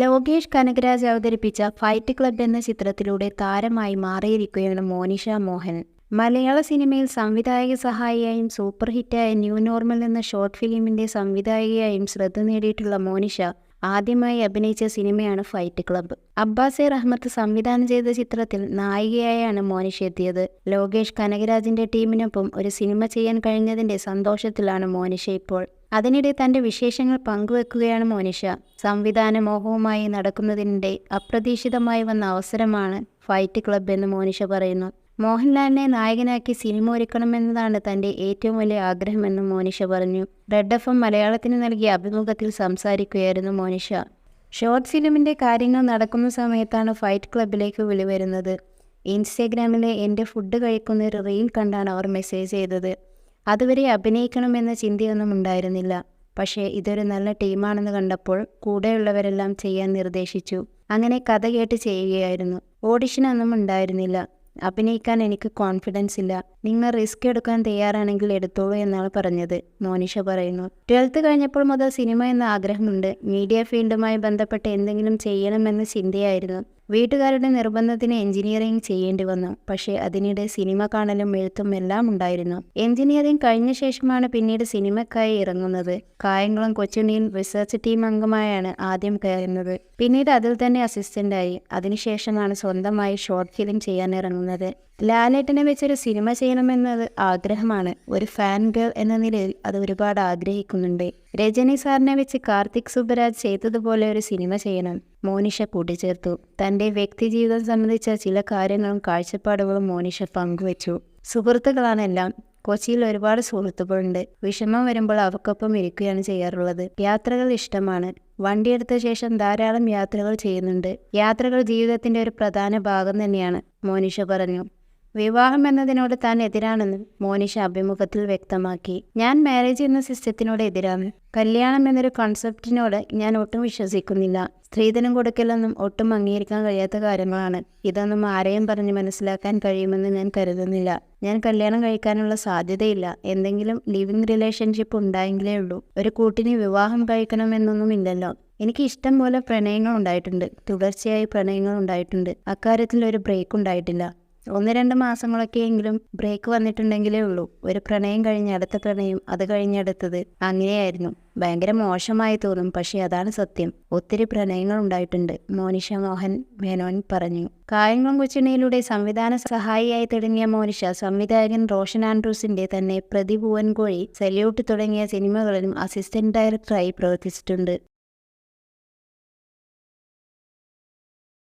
ലോകേഷ് കനകരാജ് അവതരിപ്പിച്ച fight club എന്ന ചിത്രത്തിലൂടെ താരമായി മാറിയിരിക്കുകയാണ് മോനിഷ മോഹൻ. മലയാള സിനിമയിൽ സംവിധായക സഹായിയായും സൂപ്പർ ഹിറ്റായ ന്യൂ നോർമൽ എന്ന ഷോർട്ട് ഫിലിമിന്റെ സംവിധായികയായും ശ്രദ്ധ നേടിയിട്ടുള്ള മോനിഷ ആദ്യമായി അഭിനയിച്ച സിനിമയാണ് ഫൈറ്റ് ക്ലബ്ബ് അബ്ബാസെ റഹ്മത്ത് സംവിധാനം ചെയ്ത ചിത്രത്തിൽ നായികയായാണ് മോനിഷ എത്തിയത്. ലോകേഷ് കനകരാജിന്റെ ടീമിനൊപ്പം ഒരു സിനിമ ചെയ്യാൻ കഴിഞ്ഞതിന്റെ സന്തോഷത്തിലാണ് മോനിഷ ഇപ്പോൾ. അതിനിടെ തന്റെ വിശേഷങ്ങൾ പങ്കുവെക്കുകയാണ് മോനിഷ. സംവിധാന മോഹവുമായി നടക്കുന്നതിനിടെ അപ്രതീക്ഷിതമായി വന്ന അവസരമാണ് ഫൈറ്റ് ക്ലബ് എന്ന് മോനിഷ പറയുന്നു. മോഹൻലാലിനെ നായകനാക്കി സിനിമ ഒരുക്കണമെന്നതാണ് തന്റെ ഏറ്റവും വലിയ ആഗ്രഹമെന്ന് മോനിഷ പറഞ്ഞു. റെഡ് എഫ് എം മലയാളത്തിന് നൽകിയ അഭിമുഖത്തിൽ സംസാരിക്കുകയായിരുന്നു മോനിഷ. ഷോർട്ട് ഫിലിമിന്റെ കാര്യങ്ങൾ നടക്കുന്ന സമയത്താണ് ഫൈറ്റ് ക്ലബിലേക്ക് വിളി വരുന്നത് ഇൻസ്റ്റഗ്രാമിലെ എന്റെ ഫുഡ് കഴിക്കുന്ന ഒരു റീൽ കണ്ടാണ് അവർ മെസ്സേജ് ചെയ്തത്. അതുവരെ അഭിനയിക്കണമെന്ന ചിന്തയൊന്നും ഉണ്ടായിരുന്നില്ല. പക്ഷേ ഇതൊരു നല്ല ടീമാണെന്ന് കണ്ടപ്പോൾ കൂടെയുള്ളവരെല്ലാം ചെയ്യാൻ നിർദ്ദേശിച്ചു. അങ്ങനെ കഥ കേട്ട് ചെയ്യുകയായിരുന്നു. ഓഡിഷനൊന്നും ഉണ്ടായിരുന്നില്ല. അഭിനയിക്കാൻ എനിക്ക് കോൺഫിഡൻസ് ഇല്ല. നിങ്ങൾ റിസ്ക് എടുക്കാൻ തയ്യാറാണെങ്കിൽ എടുത്തോളൂ എന്നാണ് പറഞ്ഞത് മോനിഷ പറയുന്നു. ട്വൽത്ത് കഴിഞ്ഞപ്പോൾ മുതൽ സിനിമ എന്ന ആഗ്രഹമുണ്ട്. മീഡിയ ഫീൽഡുമായി ബന്ധപ്പെട്ട് എന്തെങ്കിലും ചെയ്യണമെന്ന ചിന്തയായിരുന്നു. വീട്ടുകാരുടെ നിർബന്ധത്തിന് എഞ്ചിനീയറിംഗ് ചെയ്യേണ്ടി വന്നു. പക്ഷേ അതിനിടെ സിനിമ കാണലും എഴുത്തും എല്ലാം ഉണ്ടായിരുന്നു. എഞ്ചിനീയറിംഗ് കഴിഞ്ഞ ശേഷമാണ് പിന്നീട് സിനിമക്കായി ഇറങ്ങുന്നത്. കായംകുളം കൊച്ചുണ്ണിയിൽ റിസർച്ച് ടീം അംഗമായാണ് ആദ്യം കയറുന്നത്. പിന്നീട് അതിൽ തന്നെ അസിസ്റ്റന്റായി അതിനുശേഷമാണ് സ്വന്തമായി ഷോർട്ട് ഫിലിം ചെയ്യാൻ ഇറങ്ങുന്നത്. ലാലേട്ടനെ വെച്ചൊരു സിനിമ ചെയ്യണമെന്നത് ആഗ്രഹമാണ്. ഒരു ഫാൻ ഗേൾ എന്ന നിലയിൽ അത് ഒരുപാട് ആഗ്രഹിക്കുന്നുണ്ട്. രജനി സാറിനെ വെച്ച് കാർത്തിക് സുബരാജ് ചെയ്തതുപോലെ ഒരു സിനിമ ചെയ്യണം. മോനിഷ കൂട്ടിച്ചേർത്തു. തന്റെ വ്യക്തിജീവിതം സംബന്ധിച്ച ചില കാര്യങ്ങളും കാഴ്ചപ്പാടുകളും മോനിഷ പങ്കുവച്ചു. സുഹൃത്തുക്കളാണെല്ലാം കൊച്ചിയിൽ ഒരുപാട് സുഹൃത്തുക്കളുണ്ട്. വിഷമം വരുമ്പോൾ അവർക്കൊപ്പം ഇരിക്കുകയാണ് ചെയ്യാറുള്ളത്. യാത്രകൾ ഇഷ്ടമാണ്. വണ്ടിയെടുത്ത ശേഷം ധാരാളം യാത്രകൾ ചെയ്യുന്നുണ്ട്. യാത്രകൾ ജീവിതത്തിന്റെ ഒരു പ്രധാന ഭാഗം തന്നെയാണ് മോനിഷ പറഞ്ഞു. വിവാഹം എന്നതിനോട് താൻ എതിരാണെന്ന് മോനിഷ അഭിമുഖത്തിൽ വ്യക്തമാക്കി. ഞാൻ മാരേജ് എന്ന സിസ്റ്റത്തിനോട് എതിരാണ്. കല്യാണം എന്നൊരു കൺസെപ്റ്റിനോട് ഞാൻ ഒട്ടും വിശ്വസിക്കുന്നില്ല. സ്ത്രീധനം കൊടുക്കലൊന്നും ഒട്ടും അംഗീകരിക്കാൻ കഴിയാത്ത കാര്യങ്ങളാണ്. ഇതൊന്നും ആരെയും പറഞ്ഞ് മനസ്സിലാക്കാൻ കഴിയുമെന്ന് ഞാൻ കരുതുന്നില്ല. ഞാൻ കല്യാണം കഴിക്കാനുള്ള സാധ്യതയില്ല. എന്തെങ്കിലും ലിവിങ് റിലേഷൻഷിപ്പ് ഉണ്ടായെങ്കിലേ ഉള്ളൂ. ഒരു കൂട്ടിന് വിവാഹം കഴിക്കണമെന്നൊന്നും ഇല്ലല്ലോ. എനിക്ക് ഇഷ്ടം പോലെ പ്രണയങ്ങൾ ഉണ്ടായിട്ടുണ്ട്. തുടർച്ചയായി പ്രണയങ്ങൾ ഉണ്ടായിട്ടുണ്ട്. അക്കാര്യത്തിൽ ഒരു ബ്രേക്ക് ഉണ്ടായിട്ടില്ല. ഒന്ന് രണ്ട് മാസങ്ങളൊക്കെയെങ്കിലും ബ്രേക്ക് വന്നിട്ടുണ്ടെങ്കിലേ ഉള്ളൂ. ഒരു പ്രണയം കഴിഞ്ഞ് അടുത്ത പ്രണയം അത് കഴിഞ്ഞെടുത്തത് അങ്ങനെയായിരുന്നു. ഭയങ്കര മോശമായി തോന്നും പക്ഷേ അതാണ് സത്യം. ഒത്തിരി പ്രണയങ്ങൾ ഉണ്ടായിട്ടുണ്ട് മോനിഷ മോഹൻ മേനോൻ പറഞ്ഞു. കായംകുളം കൊച്ചിണിയിലൂടെ സംവിധാന സഹായിയായി തുടങ്ങിയ മോനിഷ സംവിധായകൻ റോഷൻ ആൻഡ്രൂസിന്റെ തന്നെ പ്രതിഭുവൻകോഴി സല്യൂട്ട് തുടങ്ങിയ സിനിമകളിലും അസിസ്റ്റന്റ് ഡയറക്ടറായി പ്രവർത്തിച്ചിട്ടുണ്ട്.